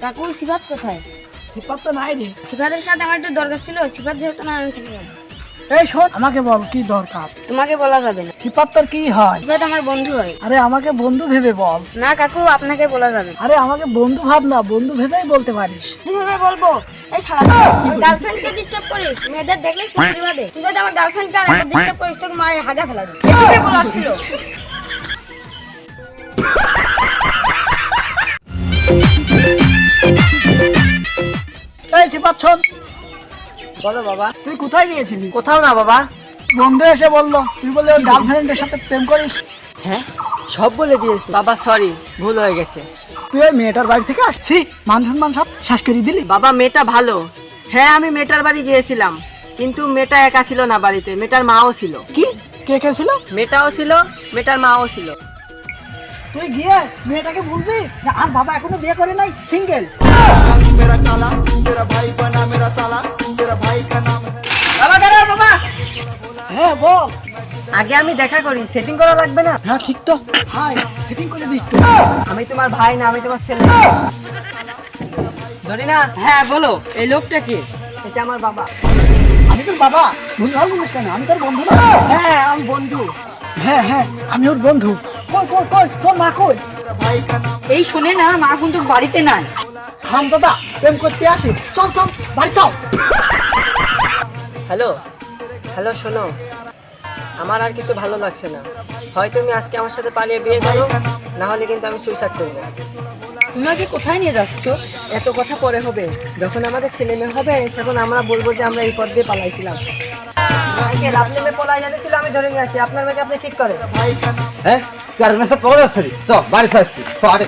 কাকু সিফাত কোথায়? সিপাত তো নাই রে। সিফাতের সাথে আমার একটু দরকার ছিল সিফাত যেহেতু না আমি থেকে যাব। এই শোন আমাকে বল কি দরকার? তোমাকে বলা যাবে না। সিপাত তোর কি হয়? সিফাত আমার বন্ধু হয়। আরে আমাকে বন্ধু ভেবে বল। না কাকু আপনাকে বলা যাবে না। আরে আমাকে বন্ধু ভাব না বন্ধু ভেবেই বলতে পারিস। কীভাবে বলব? এই শালা গার্লফ্রেন্ডকে ডিস্টার্ব করিস? মেয়েদের দেখলেই পুকুরি বাদে তুই যদি আমার গার্লফ্রেন্ডকে আর একবার ডিস্টার্ব করিস তোকে মারে হাগা ফেলা দিই এটাকে বলার ছিল? শোন বলো বাবা। তুই কোথায় গিয়েছিলি? কোথাও না বাবা। বন্ধু এসে বলল তুই বলে ওর গার্লফ্রেন্ডের সাথে প্রেম করিস? হ্যাঁ সব বলে দিয়েছে। বাবা সরি ভুল হয়ে গেছে। তুই ওই মেয়েটার বাড়ি থেকে আসছি মান সম্মান সব শেষ করে দিলি? বাবা মেয়েটা ভালো। হ্যাঁ আমি মেয়েটার বাড়ি গিয়েছিলাম। কিন্তু মেয়েটা একা ছিল না বাড়িতে মেয়েটার মাও ছিল। কি? কে কে ছিল? মেয়েটাও ছিল মেয়েটার মাও ছিল। তুই গিয়ে মেয়েটাকে বলবি যে আর বাবা এখনও বিয়ে করে নাই সিঙ্গেল বাবা দাঁড়াও বাবা। হ্যাঁ বল। আগে আমি দেখা করি সেটিং করা লাগবে না? হ্যাঁ ঠিক তো। হাই ফিটিং করে দিস তো। আমি তোমার ভাই না আমি তোমার ছেলে। ধরি না হ্যাঁ বলো এই লোকটা কি? এটা আমার বাবা। আমি তোর বাবা? ভুল ভালো বলিস কেন? আমি তোর বন্ধু না? হ্যাঁ আমি বন্ধু। হ্যাঁ হ্যাঁ আমি ওর বন্ধু। কই কই কই তোর মা কই? এই শুনে না মা কিন্তু বাড়িতে নাই। হাম দাদা প্রেম করতে আসি। চল চল বাড়ি চল। হ্যালো হ্যালো শোনো। আমার আর কিছু ভালো লাগছে না। হয় তুমি আজকে আমার সাথে পালিয়ে বিয়ে করো না হলে কিন্তু আমি সুইসাইড করব। তুমি আমাকে কোথায় নিয়ে যাচ্ছ? এত কথা পরে হবে। যখন আমাদের ছেলে মেয়ে হবে তখন আমরা বলব যে আমরা এই পথ দিয়ে পালাইছিলাম। লাভ নেমে পলাই আমি ধরে নিয়ে আসি। আপনার মেয়েকে আপনি ঠিক করেন। হ্যাঁ পাওয়া যাচ্ছে চ বাড়ি ফেসছি চ আরে।